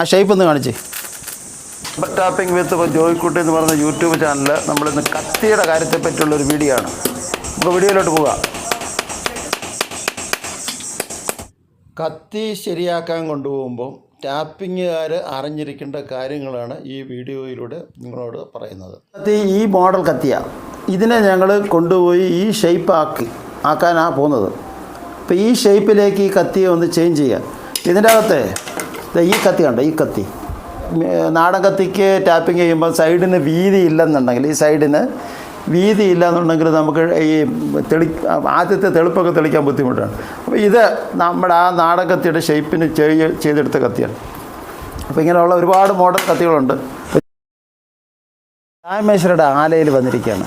ആ ഷേപ്പ് ഒന്ന് കാണിച്ചേ. ടാപ്പിംഗ് വിത്ത് ജോയിക്കുട്ടി എന്ന് പറയുന്ന യൂട്യൂബ് ചാനലിൽ നമ്മളിന്ന് കത്തിയുടെ കാര്യത്തെ പറ്റിയുള്ള ഒരു വീഡിയോ ആണ് നമുക്ക് വീഡിയോയിലോട്ട് പോകാം. കത്തി ശരിയാക്കാൻ കൊണ്ടുപോകുമ്പോൾ ടാപ്പിങ്ങുകാർ അറിഞ്ഞിരിക്കേണ്ട കാര്യങ്ങളാണ് ഈ വീഡിയോയിലൂടെ നിങ്ങളോട് പറയുന്നത്. കത്തി ഈ മോഡൽ കത്തിയാണ് ഇതിനെ ഞങ്ങൾ കൊണ്ടുപോയി ഈ ഷേപ്പ് ആക്കി ആക്കാനാണ് പോകുന്നത്. അപ്പോൾ ഈ ഷേപ്പിലേക്ക് ഈ കത്തിയെ ഒന്ന് ചേഞ്ച് ചെയ്യാം. ഇതിന്റെ അകത്തെ ഈ കത്തി കണ്ടോ? ഈ കത്തി. നാടൻ കത്തിക്ക് ടാപ്പിംഗ് ചെയ്യുമ്പോൾ സൈഡിന് വീതി ഇല്ലെന്നുണ്ടെങ്കിൽ ഈ സൈഡിന് വീതി ഇല്ല എന്നുണ്ടെങ്കിൽ നമുക്ക് ഈ തെളി ആദ്യത്തെ തെളിപ്പൊക്കെ തെളിക്കാൻ ബുദ്ധിമുട്ടാണ്. അപ്പോൾ ഇത് നമ്മുടെ ആ നാടൻ കത്തിയുടെ ഷേപ്പിന് ചെയ്ത് ചെയ്തെടുത്ത കത്തിയാണ്. അപ്പോൾ ഇങ്ങനെയുള്ള ഒരുപാട് മോഡൽ കത്തികളുണ്ട്. രാമേശ്വരയുടെ ആലയിൽ വന്നിരിക്കുകയാണ്.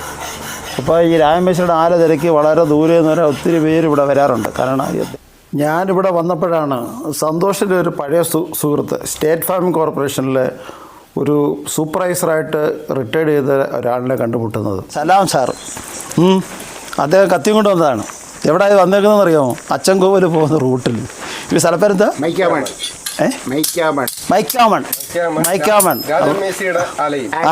അപ്പോൾ ഈ രാമേശ്വരയുടെ ആല തിരക്കി വളരെ ദൂരെ നിന്ന് ഒത്തിരി പേര് ഇവിടെ വരാറുണ്ട്. കാരണം ഞാനിവിടെ വന്നപ്പോഴാണ് സന്തോഷിന്റെ ഒരു പഴയ സു സുഹൃത്ത് സ്റ്റേറ്റ് ഫാമിംഗ് കോർപ്പറേഷനിലെ ഒരു സൂപ്പർവൈസറായിട്ട് റിട്ടയർഡ് ചെയ്ത ഒരാളിനെ കണ്ടുമുട്ടുന്നത്. സലാം സാർ. അദ്ദേഹം കത്തിയും കൊണ്ട് വന്നതാണ്. എവിടെ വന്നേക്കുന്നതെന്ന് അറിയാമോ അച്ചൻകോവിൽ പോകുന്ന റൂട്ടിൽ. ഈ സ്ഥലപ്പേരെന്താ മൈക്കാമൺ. ആലയിൽ. ആ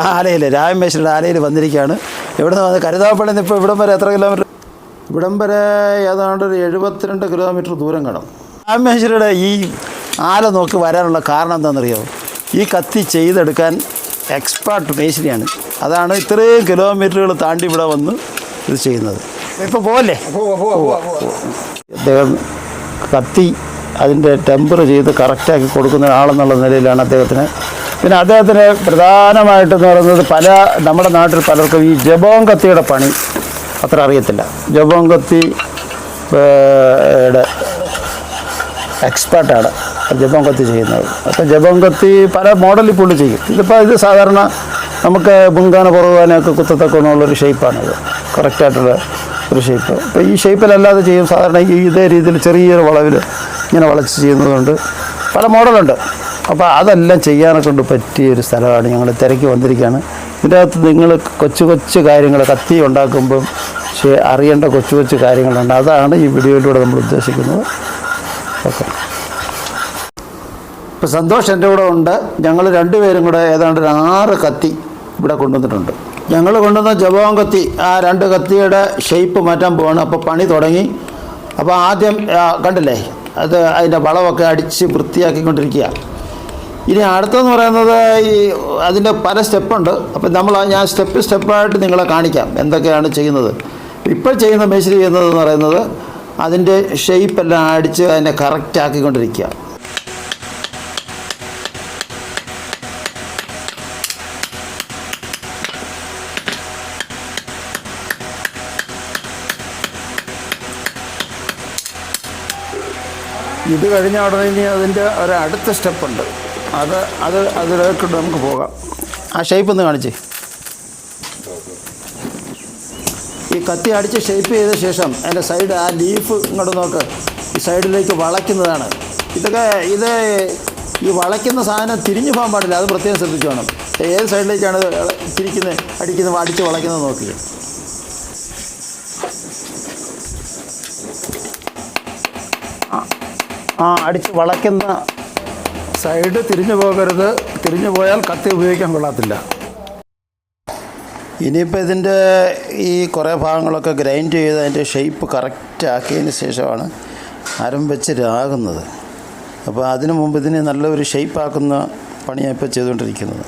ആലയിൽ വന്നിരിക്കുകയാണ്. ഇവിടെ നിന്ന് വന്ന് കരുതാപ്പള്ളി നിന്ന് ഇപ്പോൾ ഇവിടം വരെ എത്ര കിലോമീറ്റർ ഇവിടം വരെ ഏതാണ്ട് ഒരു എഴുപത്തിരണ്ട് കിലോമീറ്റർ ദൂരം കാണും. രാമേശ്വരയുടെ ഈ ആല നോക്കി വരാനുള്ള കാരണം എന്താണെന്നറിയോ? ഈ കത്തി ചെയ്തെടുക്കാൻ എക്സ്പേർട്ട് മേശിരിയാണ് അതാണ് ഇത്രയും കിലോമീറ്ററുകൾ താണ്ടി ഇവിടെ വന്ന് ഇത് ചെയ്യുന്നത്. ഇപ്പോൾ പോവല്ലേ? അദ്ദേഹം കത്തി അതിന്റെ ടെമ്പർ ചെയ്ത് കറക്റ്റാക്കി കൊടുക്കുന്ന ആളെന്നുള്ള നിലയിലാണ് അദ്ദേഹത്തിന്. പിന്നെ അദ്ദേഹത്തിന് പ്രധാനമായിട്ടെന്ന് പറയുന്നത് പല നമ്മുടെ നാട്ടിൽ പലർക്കും ഈ ജബോങ് കത്തിയുടെ പണി അത്ര അറിയത്തില്ല. ജോബോങ് കത്തി യുടെ എക്സ്പേർട്ടാണ് ജബോങ് കത്തി ചെയ്യുന്നത്. അപ്പോൾ ജബോങ് കത്തി പല മോഡലിൽ പുള്ളി ചെയ്യും. ഇതിപ്പോൾ ഇത് സാധാരണ നമുക്ക് മുൻകാന പുറകുവാനൊക്കെ ഷേപ്പാണ് ഷേപ്പാണിത്. കറക്റ്റായിട്ടുള്ള ഒരു ഷേപ്പ്. അപ്പോൾ ഈ ഷേപ്പിലല്ലാതെ ചെയ്യും. സാധാരണ ഈ ഇതേ രീതിയിൽ ചെറിയൊരു വളവിൽ ഇങ്ങനെ വളച്ച് ചെയ്യുന്നതുകൊണ്ട് പല മോഡലുണ്ട്. അപ്പോൾ അതെല്ലാം ചെയ്യാനെ കൊണ്ട് പറ്റിയ ഒരു സ്ഥലമാണ്. ഞങ്ങൾ തിരക്കി വന്നിരിക്കുകയാണ്. ഇതിന്റെ അകത്ത് നിങ്ങൾ കൊച്ചു കൊച്ചു കാര്യങ്ങൾ കത്തി ഉണ്ടാക്കുമ്പം അറിയേണ്ട കൊച്ചു കൊച്ചു കാര്യങ്ങളുണ്ട്. അതാണ് ഈ വീഡിയോയിലൂടെ നമ്മൾ ഉദ്ദേശിക്കുന്നത്. ഓക്കെ. ഇപ്പോൾ സന്തോഷ് എന്റെ കൂടെ ഉണ്ട്. ഞങ്ങൾ രണ്ടുപേരും കൂടെ ഏതാണ്ട് ആറ് കത്തി ഇവിടെ കൊണ്ടുവന്നിട്ടുണ്ട്. ഞങ്ങൾ കൊണ്ടുവന്ന ജവാൻ കത്തി ആ രണ്ട് കത്തിയുടെ ഷേപ്പ് മാറ്റാൻ പോവാണ്. അപ്പോൾ പണി തുടങ്ങി. അപ്പോൾ ആദ്യം കണ്ടില്ലേ? അത് അതിന്റെ വളമൊക്കെ അടിച്ച് വൃത്തിയാക്കിക്കൊണ്ടിരിക്കുക. ഇനി അടുത്തെന്ന് പറയുന്നത് ഈ അതിന്റെ പല സ്റ്റെപ്പുണ്ട് അപ്പം നമ്മൾ ഞാൻ സ്റ്റെപ്പ് സ്റ്റെപ്പായിട്ട് നിങ്ങളെ കാണിക്കാം. എന്തൊക്കെയാണ് ചെയ്യുന്നത്. ഇപ്പോൾ ചെയ്യുന്ന മേശരി ചെയ്യുന്നത് എന്ന് പറയുന്നത് അതിന്റെ ഷേപ്പെല്ലാം അടിച്ച് അതിനെ കറക്റ്റ് ആക്കിക്കൊണ്ടിരിക്കുക. ഇത് കഴിഞ്ഞ ഉടനെ ഇനി അതിന്റെ ഒരു അടുത്ത സ്റ്റെപ്പുണ്ട് അത് അത് അതിലേക്ക് നമുക്ക് പോകാം. ആ ഷേപ്പ് ഒന്ന് കാണിച്ചേ. ഈ കത്തി അടിച്ച് ഷേപ്പ് ചെയ്ത ശേഷം അതിന്റെ സൈഡ് ആ ലീഫ് ഇങ്ങോട്ട് നോക്ക്. ഈ സൈഡിലേക്ക് വളയ്ക്കുന്നതാണ്. ഇതൊക്കെ ഇത് ഈ വളയ്ക്കുന്ന സാധനം തിരിഞ്ഞു പോകാൻ പാടില്ല. അത് പ്രത്യേകം ശ്രദ്ധിച്ചു വേണം. ഏത് സൈഡിലേക്കാണ് തിരിക്കുന്നത് അടിക്കുന്ന അടിച്ച് വളയ്ക്കുന്നത് നോക്കി. ആ അടിച്ച് വളയ്ക്കുന്ന സൈഡ് തിരിഞ്ഞു പോകരുത്. തിരിഞ്ഞു പോയാൽ കത്തി ഉപയോഗിക്കാൻ കൊള്ളത്തില്ല. ഇനിയിപ്പോൾ ഇതിന്റെ ഈ കുറേ ഭാഗങ്ങളൊക്കെ ഗ്രൈൻഡ് ചെയ്ത് അതിന്റെ ഷേപ്പ് കറക്റ്റ് ആക്കിയതിന് ശേഷമാണ് അരം വെച്ച് രാകുന്നത് അപ്പോൾ അതിനു മുമ്പ് ഇതിനെ നല്ലൊരു ഷേപ്പ് ആക്കുന്ന പണിയാണ് ഇപ്പോൾ ചെയ്തുകൊണ്ടിരിക്കുന്നത്.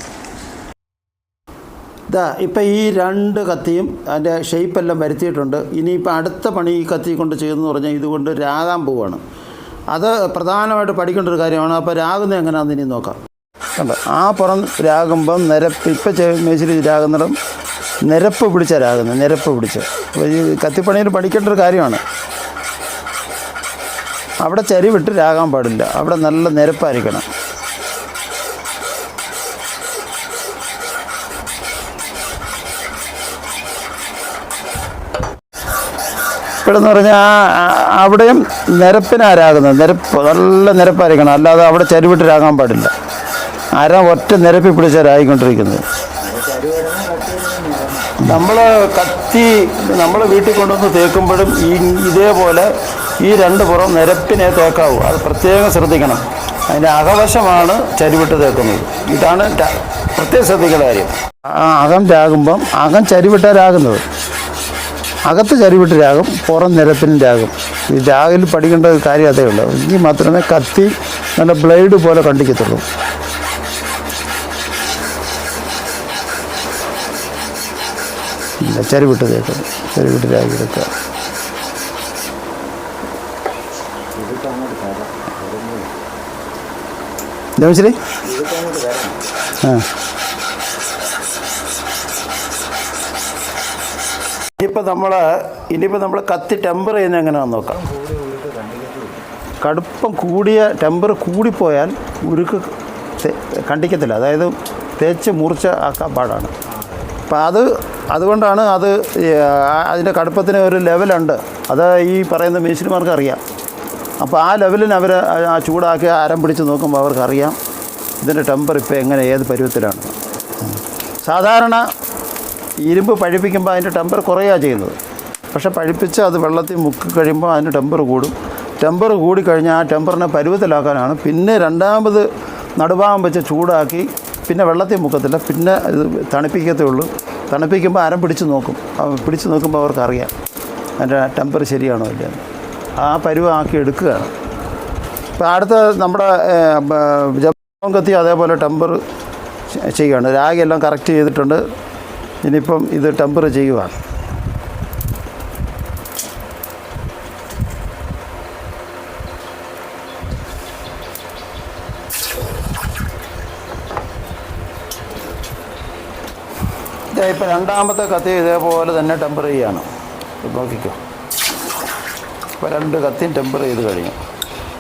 ഇതാ ഇപ്പം ഈ രണ്ട് കത്തിയും അതിന്റെ ഷേപ്പെല്ലാം വരുത്തിയിട്ടുണ്ട്. ഇനിയിപ്പോൾ അടുത്ത പണി ഈ കത്തി കൊണ്ട് ചെയ്യുന്നതെന്ന് പറഞ്ഞാൽ ഇതുകൊണ്ട് രാകാൻ പോവാണ്. അത് പ്രധാനമായിട്ട് പഠിക്കേണ്ട ഒരു കാര്യമാണ്. അപ്പോൾ രാകുന്നത് എങ്ങനെയാണെന്ന് ഇനി നോക്കാം. കണ്ടോ? ആ പുറം രാകുമ്പം നിരപ്പ് ഇപ്പം മേശിരി രാകുന്നിടം നിരപ്പ് പിടിച്ച രാകുന്നത് നിരപ്പ് പിടിച്ച്. ഈ കത്തിപ്പണിയിൽ പഠിക്കേണ്ട ഒരു കാര്യമാണ്. അവിടെ ചരിവിട്ട് രാകാൻ പാടില്ല. അവിടെ നല്ല നിരപ്പായിരിക്കണം. ഇവിടെ എന്ന് പറഞ്ഞാൽ അവിടെയും നിരപ്പിനാരാകുന്നത് നിരപ്പ് നല്ല നിരപ്പായിരിക്കണം. അല്ലാതെ അവിടെ ചരിവിട്ട് രാകാൻ പാടില്ല. അര ഒറ്റ നിരപ്പി പിടിച്ചാരായിക്കൊണ്ടിരിക്കുന്നത് നമ്മൾ കത്തി നമ്മൾ വീട്ടിൽ കൊണ്ടുവന്ന് തേക്കുമ്പോഴും ഈ ഇതേപോലെ ഈ രണ്ട് പുറം നിരപ്പിനെ തേക്കാവൂ. അത് പ്രത്യേകം ശ്രദ്ധിക്കണം. അതിന്റെ അകവശമാണ് ചരിവിട്ട് തേക്കുന്നത്. ഇതാണ് പ്രത്യേകം ശ്രദ്ധിക്കേണ്ട കാര്യം. അകം രാകുമ്പം അകം ചരിവിട്ട രാകുന്നത്. അകത്ത് ചരിവിട്ട് രാകും പുറം നിരപ്പിന് രാകും. ഈ രാഗിൽ പഠിക്കേണ്ട കാര്യം അതേ ഉള്ളൂ. എങ്കിൽ മാത്രമേ കത്തി നല്ല ബ്ലേഡ് പോലെ കണ്ടിക്കത്തുള്ളൂ. ഇല്ല, ചരിവിട്ട് തേക്കുക ചരിവിട്ട് രാഗി എടുക്കുക മനസ്സിലേ ആ. ഇനിയിപ്പോൾ നമ്മൾ ഇനിയിപ്പോൾ നമ്മൾ കത്തി ടെമ്പർ ചെയ്യുന്നത് എങ്ങനെയാണെന്ന് നോക്കാം. കടുപ്പം കൂടിയ ടെമ്പർ കൂടിപ്പോയാൽ ഉരുക്ക് കണ്ടിക്കത്തില്ല. അതായത് തേച്ച് മുറിച്ച് ആക്കാൻ പാടാണ്. അപ്പം അത് അതുകൊണ്ടാണ് അത് അതിന്റെ കടുപ്പത്തിന് ഒരു ലെവലുണ്ട്. അത് ഈ പറയുന്ന മേശിരിമാർക്ക് അറിയാം അപ്പോൾ ആ ലെവലിന് അവർ ആ ചൂടാക്കി ആരം പിടിച്ച് നോക്കുമ്പോൾ അവർക്കറിയാം ഇതിന്റെ ടെമ്പർ ഇപ്പോൾ എങ്ങനെ ഏത് പരുവത്തിലാണ്. സാധാരണ ഇരുമ്പ് പഴിപ്പിക്കുമ്പോൾ അതിന്റെ ടെമ്പർ കുറയുക ചെയ്യുന്നത്. പക്ഷെ പഴിപ്പിച്ച് അത് വെള്ളത്തിൽ മുക്കി കഴിയുമ്പോൾ അതിന് ടെമ്പർ കൂടും. ടെമ്പർ കൂടിക്കഴിഞ്ഞാൽ ആ ടെമ്പറിനെ പരുവത്തിലാക്കാനാണ്. പിന്നെ രണ്ടാമത് നടുഭാഗം വെച്ച് ചൂടാക്കി പിന്നെ വെള്ളത്തിൽ മുക്കത്തില്ല പിന്നെ ഇത് തണുപ്പിക്കത്തേ ഉള്ളൂ. തണുപ്പിക്കുമ്പോൾ ആരം പിടിച്ച് നോക്കും. പിടിച്ചു നോക്കുമ്പോൾ അവർക്കറിയാം. അതിന്റെ ടെമ്പർ ശരിയാണോ ഇല്ലയെന്ന് ആ പരുവാക്കി എടുക്കുകയാണ്. ഇപ്പോൾ അടുത്ത നമ്മുടെ ജപ്പം കത്തി അതേപോലെ ടെമ്പർ ചെയ്യുകയാണ്. രാഗി എല്ലാം കറക്റ്റ് ചെയ്തിട്ടുണ്ട്. ഇനിയിപ്പം ഇത് ടെമ്പർ ചെയ്യുവാണ്. ഇപ്പം രണ്ടാമത്തെ കത്തി ഇതേപോലെ തന്നെ ടെമ്പർ ചെയ്യാണ്. നോക്കിക്കോ. ഇപ്പോൾ രണ്ട് കത്തിയും ടെമ്പർ ചെയ്ത് കഴിഞ്ഞു.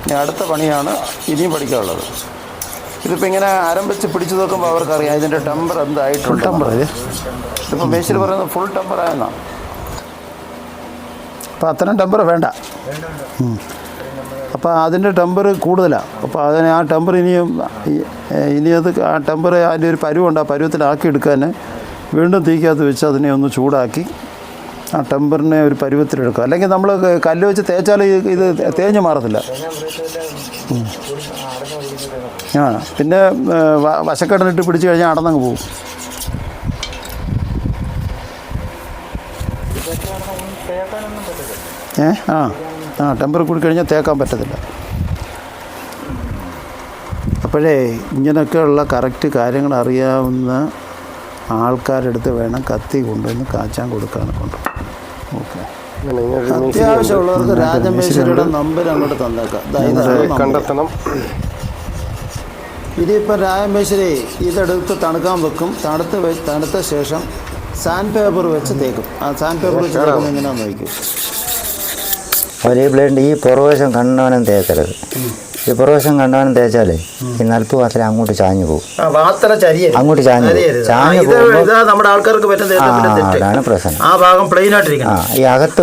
ഇനി അടുത്ത പണിയാണ് ഇനിയും പഠിക്കാനുള്ളത്. ഇതിപ്പോൾ ഇങ്ങനെ ആരംഭിച്ച് പിടിച്ചു നോക്കുമ്പോൾ അവർക്കറിയാം ഇതിന്റെ ടെമ്പർ എന്തായിട്ടുണ്ട്. ടെമ്പർ ഇതിപ്പോൾ മേശിൽ പറയുന്നത് ഫുൾ ടെമ്പർ ആയെന്നാണ് അപ്പോൾ അത്രയും ടെമ്പർ വേണ്ട. അപ്പോൾ അതിന്റെ ടെമ്പർ കൂടുതലാണ് അപ്പോൾ അതിന് ആ ടെമ്പർ ഇനിയും ഇനി അത് ആ ടെമ്പർ അതിന്റെ ഒരു പരുവുണ്ട്. ആ പരുവത്തിലാക്കി എടുക്കാൻ വീണ്ടും തീക്കകത്ത് വെച്ച് അതിനെ ഒന്ന് ചൂടാക്കി ആ ടെമ്പറിനെ ഒരു പരുവത്തിലെടുക്കുക. അല്ലെങ്കിൽ നമ്മൾ കല്ല് വെച്ച് തേച്ചാൽ ഇത് തേഞ്ഞ് മാറത്തില്ല. ആ പിന്നെ വശക്കടലിട്ട് പിടിച്ച് കഴിഞ്ഞാൽ അടന്നങ്ങ് പോകും. ഏ ആ ആ ടെമ്പർ കൂടി കഴിഞ്ഞാൽ തേക്കാൻ പറ്റത്തില്ല. അപ്പോഴേ ഇങ്ങനെയൊക്കെയുള്ള കറക്റ്റ് കാര്യങ്ങൾ അറിയാവുന്ന ആൾക്കാരുടെ അടുത്ത് വേണം കത്തി കൊണ്ടുവന്ന് കാച്ചാൻ കൊടുക്കാൻ കൊണ്ട്. ഓക്കെ. അത്യാവശ്യമുള്ളവർക്ക് രാജമേശ്വരിയുടെ നമ്പർ അങ്ങോട്ട് തന്നേക്കാം. കണ്ടെത്തണം. ഇതിപ്പോൾ രാജമേശ്വരി ഇതെടുത്ത് തണുക്കാൻ വെക്കും. തണുത്ത് വെ തണുത്ത ശേഷം സാൻഡ് പേപ്പർ വെച്ച് തേക്കും. ആ സാൻഡ് പേപ്പർ വെച്ച് തേക്കുന്നത് എങ്ങനെയാണെന്ന് നോക്കും ഒരേ ബ്ലേഡ് ഈ പുറവശം കണ്ണവനം തേക്കരുത്. ഈ പുറവശം കണ്ടവനും തേച്ചാലേ ഈ നൽപ്പ് മാത്രമേ അങ്ങോട്ട് ചാഞ്ഞു പോകും. അങ്ങോട്ട് ചാഞ്ഞു. ചാഞ്ഞു പോകും ഇതാ നമ്മുടെ ആൾക്കാർക്ക്. അതാണ് പ്രശ്നം. ആ ഭാഗം പ്ലെയിൻ ആയിട്ടിരിക്കണം. ഈ അകത്ത്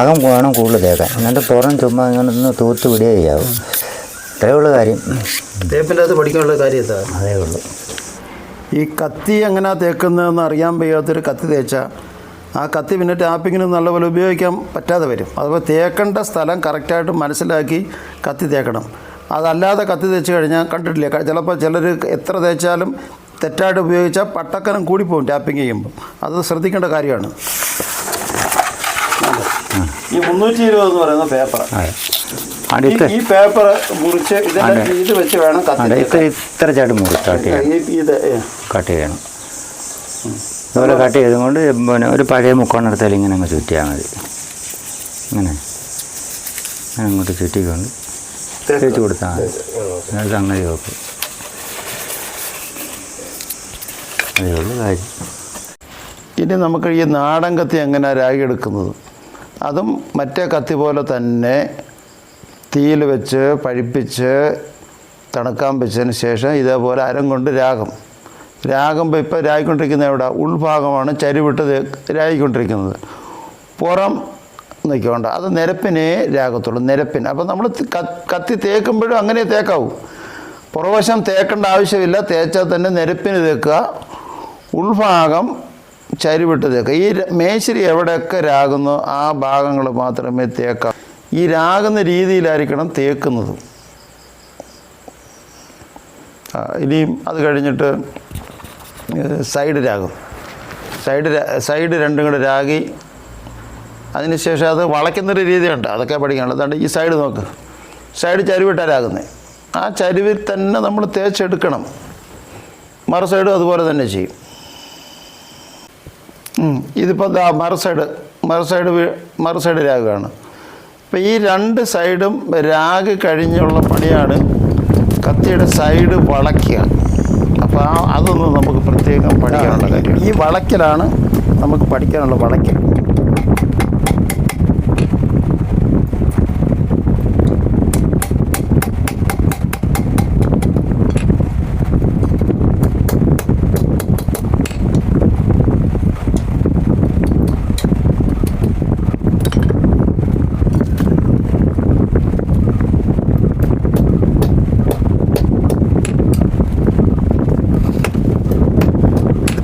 അകം വേണം കൂടുതൽ തേക്കാൻ. എന്നിട്ട് പുറം ചുമ്മാ ഇങ്ങനെ ഒന്ന് തൂത്ത് വിടുകയേ ചെയ്യാവും അത്രേ ഉള്ളൂ കാര്യം. തേപ്പിന്റെ അത് പഠിക്കാനുള്ള കാര്യം അതേ ഉള്ളൂ. ഈ കത്തി എങ്ങനെയാ തേക്കുന്നതെന്ന് അറിയാൻ വയ്യാത്തൊരു കത്തി തേച്ചാൽ ആ കത്തി പിന്നെ ടാപ്പിങ്ങിന് നല്ലപോലെ ഉപയോഗിക്കാൻ പറ്റാതെ വരും. അതുപോലെ തേക്കേണ്ട സ്ഥലം കറക്റ്റായിട്ട് മനസ്സിലാക്കി കത്തി തേക്കണം. അതല്ലാതെ കത്തി തേച്ച് കഴിഞ്ഞാൽ കണ്ടിട്ടില്ല? ചിലപ്പോൾ ചിലർ എത്ര തേച്ചാലും തെറ്റായിട്ട് ഉപയോഗിച്ചാൽ പട്ടക്കനം കൂടിപ്പോകും ടാപ്പിംഗ് ചെയ്യുമ്പോൾ അത് ശ്രദ്ധിക്കേണ്ട കാര്യമാണ്. ഈ മുന്നൂറ്റി ഇരുപത് എന്ന് പറയുന്ന പേപ്പർ. ഈ പേപ്പർ മുറിച്ച് ഇത് വെച്ച് വേണം ഇത്ര ചേട്ടൻ മുറിച്ച് കട്ട് ചെയ്യണം കട്ട് ചെയ്യണം. അതുപോലെ കട്ട് ചെയ്തും കൊണ്ട് പിന്നെ ഒരു പഴയ മുക്കോണെടുത്താൽ ഇങ്ങനെ അങ്ങ് ചുറ്റിയാൽ മതി. ഇങ്ങനെ. അങ്ങനെ അങ്ങോട്ട് ചുറ്റിക്കൊണ്ട് തേച്ച് കൊടുത്താൽ മതി. എന്നിട്ട് സംഗതി നോക്കും. അതേ ഉള്ളൂ കാര്യം. ഇനി നമുക്ക് ഈ നാടൻ കത്തി എങ്ങനെ രാഗി എടുക്കുന്നത്? അതും മറ്റേ കത്തി പോലെ തന്നെ തീയിൽ വെച്ച് പഴിപ്പിച്ച് തണുക്കാൻ വെച്ചതിന് ശേഷം ഇതേപോലെ അരം കൊണ്ട് രാഗം. രാഗം ഇപ്പോൾ രായിക്കൊണ്ടിരിക്കുന്ന എവിടെ? ഉൾഭാഗമാണ് ചരിവിട്ടത് രായിക്കൊണ്ടിരിക്കുന്നത്. പുറം നിൽക്കേണ്ട. അത് നിരപ്പിനെ രാഗത്തുള്ളൂ. നിരപ്പിൻ. അപ്പോൾ നമ്മൾ കത്തി തേക്കുമ്പോഴും അങ്ങനെ തേക്കാവൂ. പുറവശം തേക്കേണ്ട ആവശ്യമില്ല. തേച്ചാൽ തന്നെ നിരപ്പിന് തേക്കുക. ഉൾഭാഗം ചരിവിട്ട് തേക്കുക. ഈ മേശരി എവിടെയൊക്കെ രാകുന്നോ ആ ഭാഗങ്ങൾ മാത്രമേ തേക്കാം. ഈ രാകുന്ന രീതിയിലായിരിക്കണം തേക്കുന്നത്. ഇനിയും അത് കഴിഞ്ഞിട്ട് സൈഡ് രാഗം. സൈഡ് സൈഡ് രണ്ടും കൂടെ രാഗി. അതിനുശേഷം അത് വളയ്ക്കുന്നൊരു രീതിയുണ്ട്. അതൊക്കെ പഠിക്കാനുള്ളത്. അതുകൊണ്ട് ഈ സൈഡ് നോക്ക്. സൈഡ് ചരിവിട്ടാലാകുന്നത് ആ ചരിവിൽ തന്നെ നമ്മൾ തേച്ചെടുക്കണം. മറു സൈഡും അതുപോലെ തന്നെ ചെയ്യും. ഇതിപ്പോൾ ദാ മറു സൈഡ് മറു സൈഡ് മറ സൈഡ് രാഗമാണ് അപ്പോൾ ഈ രണ്ട് സൈഡും രാഗ് കഴിഞ്ഞുള്ള പണിയാണ് കത്തിയുടെ സൈഡ് വളയ്ക്കുക. ആ അതൊന്ന് നമുക്ക് പ്രത്യേകം പഠിക്കാനുള്ള കാര്യമാണ് ഈ വളയ്ക്കലാണ് നമുക്ക് പഠിക്കാനുള്ള വളയ്ക്കൽ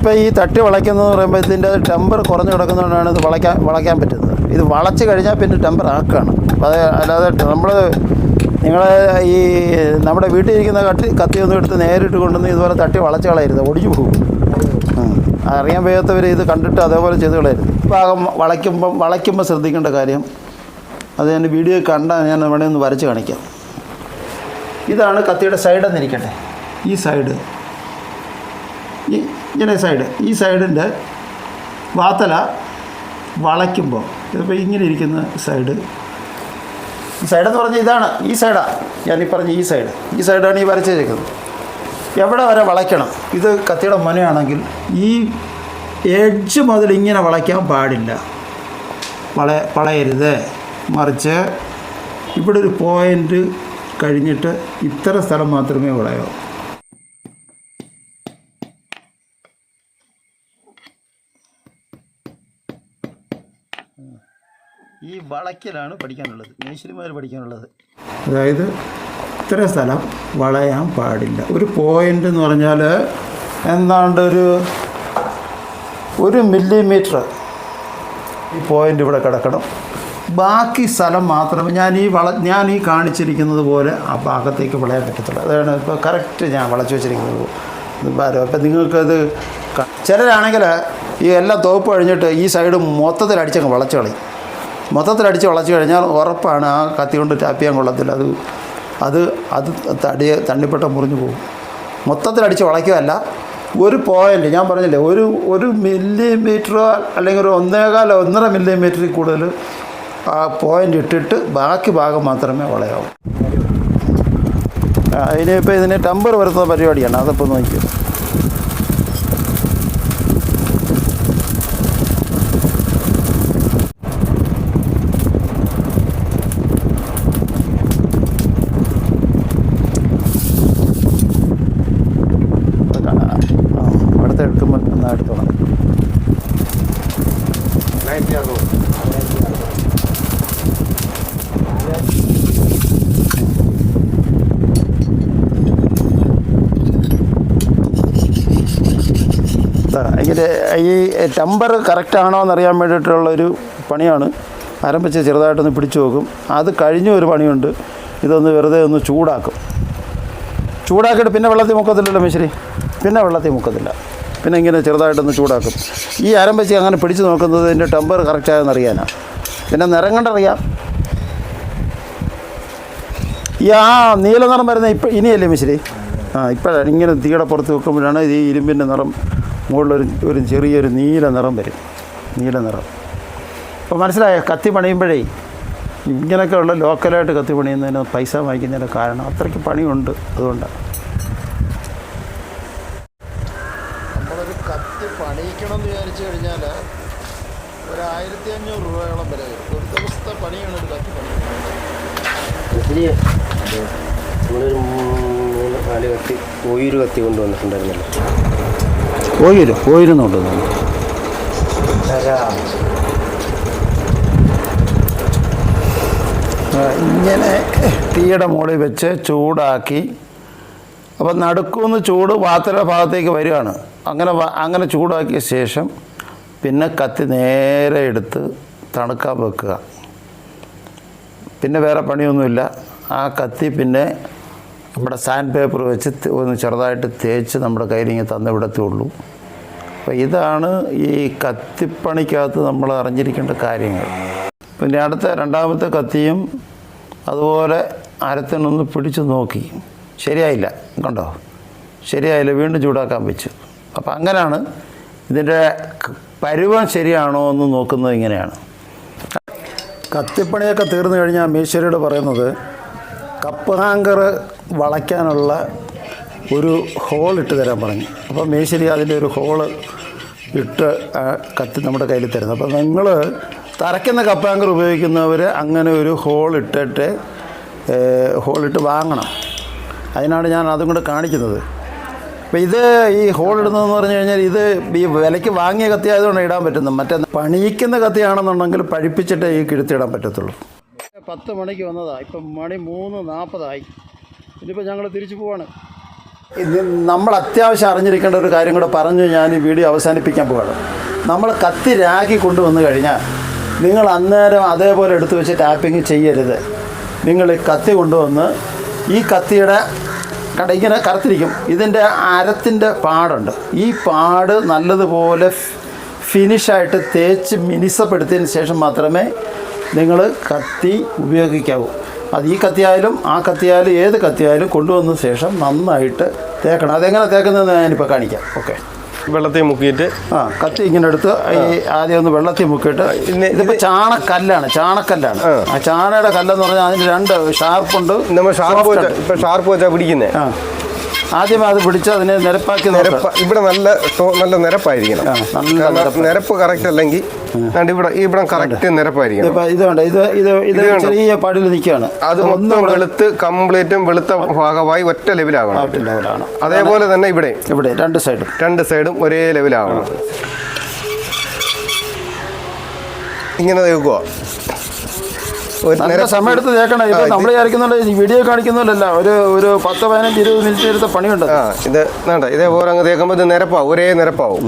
ഇപ്പോൾ ഈ തട്ടി വളയ്ക്കുന്നതെന്ന് പറയുമ്പോൾ ഇതിന്റെ ടെമ്പർ കുറഞ്ഞു കിടക്കുന്നതുകൊണ്ടാണ് ഇത് വളയ്ക്കാൻ വളയ്ക്കാൻ പറ്റുന്നത്. ഇത് വളച്ച് കഴിഞ്ഞാൽ പിന്നെ ടെമ്പർ ആക്കുകയാണ് അത് അല്ലാതെ നമ്മൾ നിങ്ങൾ ഈ നമ്മുടെ വീട്ടിൽ ഇരിക്കുന്ന കട്ടി കത്തിയൊന്നും എടുത്ത് നേരിട്ട് കൊണ്ടുവന്ന് ഇതുപോലെ തട്ടി വളച്ച് കളയരുത്. ഒടിഞ്ഞു പോകും. അറിയാൻ വയ്യാത്തവർ ഇത് കണ്ടിട്ട് അതേപോലെ ചെയ്ത് കളയരുത്. ഭാഗം വളയ്ക്കുമ്പം വളയ്ക്കുമ്പോൾ ശ്രദ്ധിക്കേണ്ട കാര്യം അത് ഞാൻ വീഡിയോ കണ്ടാൽ ഞാൻ വേണേൽ ഒന്ന് വരച്ച് കാണിക്കാം. ഇതാണ് കത്തിയുടെ സൈഡെന്നിരിക്കട്ടെ ഈ സൈഡ് ഈ ഇങ്ങനെ സൈഡ് ഈ സൈഡിന്റെ വാത്തല വളയ്ക്കുമ്പോൾ ഇതിപ്പോൾ ഇങ്ങനെ ഇരിക്കുന്ന സൈഡ് സൈഡെന്ന് പറഞ്ഞാൽ ഇതാണ് ഈ സൈഡാണ് ഞാൻ ഈ പറഞ്ഞ ഈ സൈഡ് ഈ സൈഡാണ് ഈ വരച്ചേക്കുന്നത് എവിടെ വരെ വളയ്ക്കണം? ഇത് കത്തിയുടെ മനയാണെങ്കിൽ ഈ എഡ്ജ് മുതൽ ഇങ്ങനെ വളയ്ക്കാൻ പാടില്ല. വള വളയരുത്. മറിച്ച് ഇവിടെ ഒരു പോയിന്റ് കഴിഞ്ഞിട്ട് ഇത്ര സ്ഥലം മാത്രമേ വളയാവൂ വളയ്ക്കലാണ് പഠിക്കാനുള്ളത്. മേശരിമാർ പഠിക്കാനുള്ളത്. അതായത് ഇത്ര സ്ഥലം വളയാൻ പാടില്ല. ഒരു പോയിന്റ് എന്ന് പറഞ്ഞാൽ എന്താണ്ട് ഒരു ഒരു മില്ലിമീറ്റർ ഈ പോയിന്റ് ഇവിടെ കിടക്കണം. ബാക്കി സ്ഥലം മാത്രമേ ഞാൻ ഈ വള ഞാൻ ഈ കാണിച്ചിരിക്കുന്നത് പോലെ ആ ഭാഗത്തേക്ക് വളയാൻ പറ്റത്തുള്ളൂ. അതാണ് ഇപ്പോൾ കറക്റ്റ് ഞാൻ വളച്ചു വെച്ചിരിക്കുന്നത്. അപ്പം നിങ്ങൾക്കത് ചിലരാണെങ്കിൽ ഈ എല്ലാം തോപ്പ് കഴിഞ്ഞിട്ട് ഈ സൈഡ് മൊത്തത്തിൽ അടിച്ചങ്ങ് വളച്ചു കളയും. മൊത്തത്തിൽ അടിച്ച് വളച്ചു കഴിഞ്ഞാൽ ഉറപ്പാണ് ആ കത്തി കൊണ്ട് ടാപ്പ് ചെയ്യാൻ കൊള്ളത്തില്ല. അത് അത് അത് തടിയെ തണ്ണിപ്പെട്ട മുറിഞ്ഞു പോകും. മൊത്തത്തിൽ അടിച്ച് വളയ്ക്കുകയല്ല. ഒരു പോയിന്റ് ഞാൻ പറഞ്ഞില്ലേ ഒരു ഒരു മില്ലിമീറ്ററോ അല്ലെങ്കിൽ ഒരു ഒന്നേകാൽ ഒന്നര മില്ലിമീറ്ററിൽ കൂടുതൽ ആ പോയിന്റ് ഇട്ടിട്ട് ബാക്കി ഭാഗം മാത്രമേ വളയാവൂ. അതിനിപ്പോൾ ഇതിന് ടമ്പർ വരുത്തുന്ന പരിപാടിയാണ്. അതപ്പോൾ നോക്കിയോ അത് കാണാം. ആ, അടുത്ത് എടുക്കുമ്പോൾ എന്നാൽ എടുത്തോളാം ദാ, ഇങ്ങനെ ഈ ടെമ്പർ കറക്റ്റ് ആണോ എന്നറിയാൻ വേണ്ടിയിട്ടുള്ളൊരു പണിയാണ്. ആരംഭിച്ച് ചെറുതായിട്ടൊന്ന് പിടിച്ചു നോക്കും. അത് കഴിഞ്ഞ ഒരു പണിയുണ്ട്. ഇതൊന്ന് വെറുതെ ഒന്ന് ചൂടാക്കും. ചൂടാക്കിയിട്ട് പിന്നെ വെള്ളത്തിൽ മുക്കത്തില്ലല്ലോ മിശ്രി? പിന്നെ വെള്ളത്തിൽ മുക്കത്തില്ല. പിന്നെ ഇങ്ങനെ ചെറുതായിട്ടൊന്ന് ചൂടാക്കും. ഈ ആരംഭിച്ച് അങ്ങനെ പിടിച്ച് നോക്കുന്നത് ഇതിന്റെ ടെമ്പർ കറക്റ്റ് ആയെന്ന് അറിയാനാണ് പിന്നെ നിറം കണ്ടറിയാം ഈ ആ നീല നിറം വരുന്ന ഇപ്പം ഇനിയല്ലേ മിശ്രി? ആ ഇപ്പോഴാണ് ഇങ്ങനെ തീയുടെ പുറത്ത് വെക്കുമ്പോഴാണ് ഈ ഇരുമ്പിന്റെ നിറം മുകളിലൊരു ഒരു ചെറിയൊരു നീല നിറം വരും. നീല നിറം. അപ്പോൾ മനസ്സിലായോ? കത്തി പണിയുമ്പോഴേ ഇങ്ങനെയൊക്കെ ഉള്ള ലോക്കലായിട്ട് കത്തി പണിയുന്നതിന് പൈസ വാങ്ങിക്കുന്നതിന്റെ കാരണം അത്രയ്ക്ക് പണിയുണ്ട് അതുകൊണ്ടാണ് നമ്മളൊരു കത്തി പണിയിക്കണം എന്ന് വിചാരിച്ചു കഴിഞ്ഞാൽ ഒരു ആയിരത്തി അഞ്ഞൂറ് രൂപയോളം വരെ ഒരു ദിവസത്തെ പണിയാണ് ഒരു കത്തി പണിയുന്നത്. ഒത്തിരി നമ്മളൊരു മൂന്ന് നാല് കത്തി ഒരു കത്തി കൊണ്ടുവന്നിട്ടുണ്ടായിരുന്നല്ലോ. ഓയിൽ ഓയിലെന്നുണ്ട് ഇങ്ങനെ തീയുടെ മുകളിൽ വെച്ച് ചൂടാക്കി. അപ്പം നടുക്കുന്ന് ചൂട് പാത്ര ഭാഗത്തേക്ക് വരികയാണ്. അങ്ങനെ അങ്ങനെ ചൂടാക്കിയ ശേഷം പിന്നെ കത്തി നേരെ എടുത്ത് തണുക്കാൻ വെക്കുക. പിന്നെ വേറെ പണിയൊന്നുമില്ല. ആ കത്തി പിന്നെ നമ്മുടെ സാൻഡ് പേപ്പർ വെച്ച് ഒന്ന് ചെറുതായിട്ട് തേച്ച് നമ്മുടെ കയ്യിലിങ്ങ് തന്നിവിടത്തുള്ളൂ. അപ്പോൾ ഇതാണ് ഈ കത്തിപ്പണിക്കകത്ത് നമ്മൾ അറിഞ്ഞിരിക്കേണ്ട കാര്യങ്ങൾ. പിന്നെ അടുത്ത രണ്ടാമത്തെ കത്തിയും അതുപോലെ അരത്തിനൊന്ന് പിടിച്ച് നോക്കി. ശരിയായില്ല. കണ്ടോ? ശരിയായില്ല. വീണ്ടും ചൂടാക്കാൻ വെച്ചു. അപ്പോൾ അങ്ങനെയാണ് ഇതിന്റെ പരുവം ശരിയാണോ എന്ന് നോക്കുന്നത് ഇങ്ങനെയാണ്. കത്തിപ്പണിയൊക്കെ തീർന്നു കഴിഞ്ഞാൽ മീശ്വരിയോട് പറയുന്നത് കപ്പ് ഹാങ്കർ വളയ്ക്കാനുള്ള ഒരു ഹോൾ ഇട്ട് തരാൻ പറഞ്ഞു. അപ്പോൾ മേശരി അതിന്റെ ഒരു ഹോൾ ഇട്ട് കത്തി നമ്മുടെ കയ്യിൽ തരുന്നു. അപ്പോൾ നിങ്ങൾ തറയ്ക്കുന്ന കപ്പ് ഹാങ്കർ ഉപയോഗിക്കുന്നവർ അങ്ങനെ ഒരു ഹോൾ ഇട്ടിട്ട് ഹോളിട്ട് വാങ്ങണം. അതിനാണ് ഞാൻ അതും കൂടെ കാണിക്കുന്നത്. അപ്പോൾ ഇത് ഈ ഹോൾ ഇടുന്നതെന്ന് പറഞ്ഞു കഴിഞ്ഞാൽ ഇത് ഈ വിലയ്ക്ക് വാങ്ങിയ കത്തി ആയതുകൊണ്ട് ഇടാൻ പറ്റുന്നത് മറ്റേ പണിയിക്കുന്ന കത്തിയാണെന്നുണ്ടെങ്കിൽ പഴിപ്പിച്ചിട്ടേ ഈ കിഴുത്തിടാൻ പറ്റത്തുള്ളൂ. പത്ത് മണിക്ക് വന്നതാണ് ഇപ്പം മണി മൂന്ന് നാൽപ്പതായി. ഇനിയിപ്പോൾ ഞങ്ങൾ തിരിച്ചു പോവാണ്. ഇനി നമ്മൾ അത്യാവശ്യം അറിഞ്ഞിരിക്കേണ്ട ഒരു കാര്യം കൂടെ പറഞ്ഞു ഞാൻ ഈ വീഡിയോ അവസാനിപ്പിക്കാൻ പോവാണ്. നമ്മൾ കത്തി രാഗി കൊണ്ടുവന്നു കഴിഞ്ഞാൽ നിങ്ങൾ അന്നേരം അതേപോലെ എടുത്തു വെച്ച് ടാപ്പിംഗ് ചെയ്യരുത്. നിങ്ങൾ ഈ കത്തി കൊണ്ടുവന്ന് ഈ കത്തിയുടെ കടയിങ്ങനെ കറുത്തിരിക്കും. ഇതിന്റെ അരത്തിന്റെ പാടുണ്ട്. ഈ പാട് നല്ലതുപോലെ ഫിനിഷായിട്ട് തേച്ച് മിനിസപ്പെടുത്തിയതിന് ശേഷം മാത്രമേ നിങ്ങൾ കത്തി ഉപയോഗിക്കാവൂ. അത് ഈ കത്തിയായാലും ആ കത്തിയായാലും ഏത് കത്തിയായാലും കൊണ്ടുവന്ന ശേഷം നന്നായിട്ട് തേക്കണം. അതെങ്ങനെ തേക്കുന്നതെന്ന് ഞാനിപ്പോൾ കാണിക്കാം. ഓക്കെ. വെള്ളത്തിൽ മുക്കിയിട്ട് ആ കത്തി ഇങ്ങനെ എടുത്ത് ഈ ആദ്യം ഒന്ന് വെള്ളത്തിൽ മുക്കിയിട്ട് ഇതിപ്പോൾ ചാണക്കല്ലാണ് ചാണക്കല്ലാണ്. ആ. ചാണയുടെ കല്ലെന്ന് പറഞ്ഞാൽ അതിന് രണ്ട് ഷാർപ്പുണ്ട്. നമ്മൾ ഷാർപ്പ് വെച്ചാൽ ഷാർപ്പ് വെച്ചാ പിടിക്കുന്നേ. ആ. ആദ്യം അത് പിടിച്ച് അതിനെ നിരപ്പാക്കി നിരപ്പ് ഇവിടെ നല്ല നല്ല നിരപ്പായിരിക്കണം. നിരപ്പ്. കറക്റ്റ് അല്ലെങ്കിൽ ഇവിടെ ഇവിടെ കറക്റ്റ് നിരപ്പായിരിക്കണം. ഇത് വേണ്ട ഇത് ഇത് ഇത് ചെറിയ പാടിൽ നിൽക്കുകയാണ്. അത് മൊത്തം വെളുത്ത് കംപ്ലീറ്റും വെളുത്ത ഭാഗമായി ഒറ്റ ലെവലാകണം അതേപോലെ തന്നെ ഇവിടെ. ഇവിടെ രണ്ട് സൈഡും രണ്ട് സൈഡും ഒരേ ലെവലാകണം ഇങ്ങനെ തേക്കുക ഒരു നല്ല നിരപ്പ് സമയം എടുത്ത് തേക്കണം. ഇപ്പൊ നമ്മൾ വിചാരിക്കുന്നുണ്ട് വീഡിയോ കാണിക്കുന്നില്ലല്ല ഒരു ഒരു പത്ത് പതിനഞ്ച് ഇരുപത് മിനിറ്റ് എടുത്ത പണിയുണ്ട്. ആ ഇത് വേണ്ട. ഇതേപോലെ അങ്ങ് തേക്കുമ്പോൾ ഇത് നിരപ്പാവും. ഒരേ നിരപ്പാവും.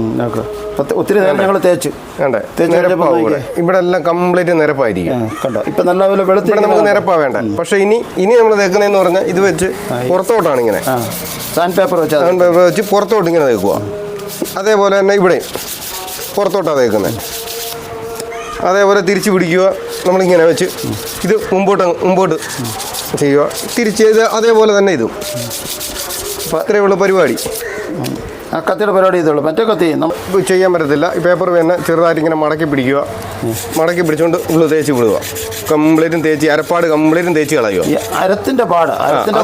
ഒത്തിരി നേരം ഞങ്ങൾ തേച്ചു. നിരപ്പാവും ഇവിടെ. എല്ലാം കംപ്ലീറ്റ് നിരപ്പായിരിക്കും. കണ്ടോ? ഇപ്പം നല്ലപോലെ വെളുത്തി നമുക്ക് നിരപ്പാ വേണ്ട. പക്ഷെ ഇനി ഇനി നമ്മൾ തേക്കുന്നതെന്ന് പറഞ്ഞാൽ ഇത് വെച്ച് പുറത്തോട്ടാണ് ഇങ്ങനെ. സാൻഡ് പേപ്പർ വെച്ച് സാൻഡ് പേപ്പർ വെച്ച് പുറത്തോട്ട് ഇങ്ങനെ തേക്കുക അതേപോലെ തന്നെ ഇവിടെ പുറത്തോട്ടാണ് തേക്കുന്നത് അതേപോലെ തിരിച്ച് പിടിക്കുക നമ്മളിങ്ങനെ വെച്ച് ഇത് മുമ്പോട്ട് മുമ്പോട്ട് ചെയ്യുക. തിരിച്ച് ഇത് അതേപോലെ തന്നെ ഇതും. അപ്പം അത്രയേ ഉള്ളൂ പരിപാടി. ആ കത്തിയുടെ പരിപാടി ഇതുള്ളൂ മറ്റേ കത്തി ചെയ്യാൻ പറ്റത്തില്ല. ഈ പേപ്പർ തന്നെ ചെറുതായിട്ട് ഇങ്ങനെ മടക്കി പിടിക്കുക. മടക്കി പിടിച്ചുകൊണ്ട് ഉള്ളു തേച്ച് വിടുക. കംപ്ലീറ്റും തേച്ച് അരപ്പാട് കംപ്ലീറ്റും തേച്ച് കളയുക. അരത്തിന്റെ പാട് അരത്തിന്റെ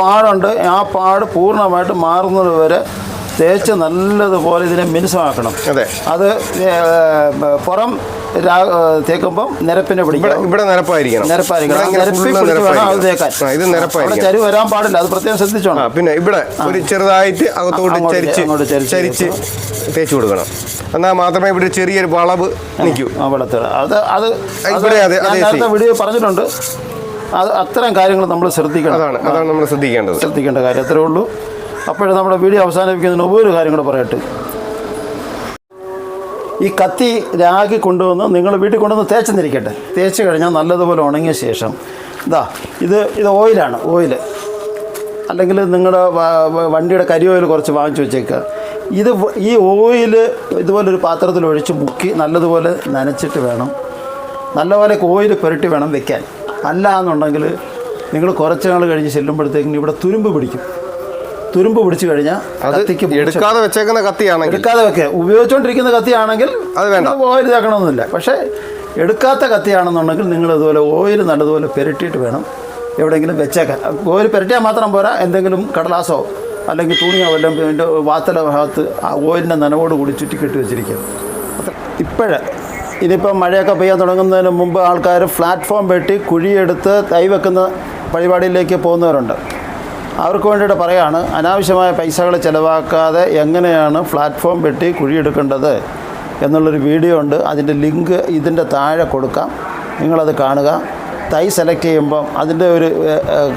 പാടുണ്ട്. ആ പാട് പൂർണമായിട്ട് മാറുന്നത് വരെ തേച്ച് നല്ലതുപോലെ ഇതിനെ മിനുസമാക്കണം. അതെ. അത് പുറം തേക്കുമ്പം നിരപ്പിനെ പിടിക്കണം ഇവിടെ നിരപ്പായിരിക്കണം. നിരപ്പായിരിക്കണം. നിരപ്പിൽ അത്. തേക്കാൻ. ഇത് നിരപ്പായിരിക്കണം. ചരിവ് വരാൻ പാടില്ല. അത് പ്രത്യേകം ശ്രദ്ധിച്ചോണം. പിന്നെ ഇവിടെ ഒരു ചെറുതായിട്ട് അകത്തോട്ട് ചരിച്ച് ചരിച്ച് തേച്ച് കൊടുക്കണം. എന്നാൽ മാത്രമേ ഇവിടെ ചെറിയൊരു വളവ് നിൽക്കൂ. ആ അത് അത് ഇവിടെ അതെ, നേരത്തെ വീഡിയോ പറഞ്ഞിട്ടുണ്ട്. അത് അത്തരം കാര്യങ്ങൾ നമ്മൾ ശ്രദ്ധിക്കണം. അതാണ് അതാണ് നമ്മൾ ശ്രദ്ധിക്കേണ്ടത്. ശ്രദ്ധിക്കേണ്ട കാര്യം. അത്രേ ഉള്ളൂ. അപ്പോഴേ നമ്മുടെ വീഡിയോ അവസാനിപ്പിക്കുന്നതിന് മുമ്പ് ഒരു കാര്യം കൂടെ പറയട്ടെ. ഈ കത്തി രാഗി കൊണ്ടുവന്ന് നിങ്ങൾ വീട്ടിൽ കൊണ്ടുവന്ന് തേച്ചെന്നിരിക്കട്ടെ. തേച്ച് കഴിഞ്ഞാൽ നല്ലതുപോലെ ഉണങ്ങിയ ശേഷം. ഇതാ ഇത് ഇത് ഓയിലാണ് ഓയിൽ അല്ലെങ്കിൽ നിങ്ങളുടെ വണ്ടിയുടെ കരി ഓയിൽ കുറച്ച് വാങ്ങിച്ചു വെച്ചേക്കുക ഇത് ഈ ഓയിൽ ഇതുപോലൊരു പാത്രത്തിൽ ഒഴിച്ച് മുക്കി നല്ലതുപോലെ നനച്ചിട്ട് വേണം. നല്ലപോലെ ഓയിൽ പുരട്ടി വേണം വെക്കാൻ. അല്ല എന്നുണ്ടെങ്കിൽ നിങ്ങൾ കുറച്ച് നാൾ കഴിഞ്ഞ് ചെല്ലുമ്പോഴത്തേക്കും ഇവിടെ തുരുമ്പ് പിടിക്കും. തുരുമ്പ് പിടിച്ചു കഴിഞ്ഞാൽ കത്തിക്ക് എടുക്കാതെ വെച്ചേക്കുന്ന കത്തിയാണെങ്കിൽ. എടുക്കാതെ വെക്കുക ഉപയോഗിച്ചുകൊണ്ടിരിക്കുന്ന കത്തിയാണെങ്കിൽ അത് വേണ്ട. ഓയിൽ തേക്കണമെന്നില്ല പക്ഷേ എടുക്കാത്ത കത്തിയാണെന്നുണ്ടെങ്കിൽ നിങ്ങൾ ഇതുപോലെ ഓയിൽ നല്ലതുപോലെ പെരട്ടിയിട്ട് വേണം എവിടെയെങ്കിലും വെച്ചേക്കാൻ. ഓയിൽ പെരട്ടിയാൽ മാത്രം പോരാ എന്തെങ്കിലും കടലാസോ അല്ലെങ്കിൽ തുണിയോ അല്ലെങ്കിൽ ഇതിന്റെ വാത്തല ഭാഗത്ത് ആ ഓയിലിന്റെ നനവോട് കൂടി ചുറ്റിക്കെട്ടി വെച്ചിരിക്കും. ഇപ്പോഴേ ഇതിപ്പോൾ മഴയൊക്കെ പെയ്യാൻ തുടങ്ങുന്നതിന് മുമ്പ് ആൾക്കാർ പ്ലാറ്റ്ഫോം വെട്ടി കുഴിയെടുത്ത് തൈ വെക്കുന്ന പരിപാടിയിലേക്ക് പോകുന്നവരുണ്ട്. അവർക്ക് വേണ്ടിയിട്ട് പറയാണ് അനാവശ്യമായ പൈസകൾ ചിലവാക്കാതെ എങ്ങനെയാണ് പ്ലാറ്റ്ഫോം വെട്ടി കുഴിയെടുക്കേണ്ടത്? എന്നുള്ളൊരു വീഡിയോ ഉണ്ട്. അതിന്റെ ലിങ്ക് ഇതിന്റെ താഴെ കൊടുക്കാം. നിങ്ങളത് കാണുക. തൈ സെലക്ട് ചെയ്യുമ്പം അതിന്റെ ഒരു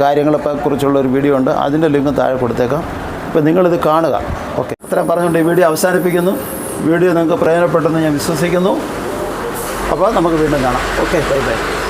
കാര്യങ്ങളെ കുറിച്ചുള്ള ഒരു വീഡിയോ ഉണ്ട്. അതിന്റെ ലിങ്ക് താഴെ കൊടുത്തേക്കാം. അപ്പോൾ നിങ്ങളിത് കാണുക. ഓക്കെ. ഇത്രയും പറഞ്ഞുകൊണ്ട് ഈ വീഡിയോ അവസാനിപ്പിക്കുന്നു. വീഡിയോ നിങ്ങൾക്ക് പ്രയോജനപ്പെട്ടെന്ന് ഞാൻ വിശ്വസിക്കുന്നു. അപ്പോൾ നമുക്ക് വീണ്ടും കാണാം. ഓക്കെ. Bye bye.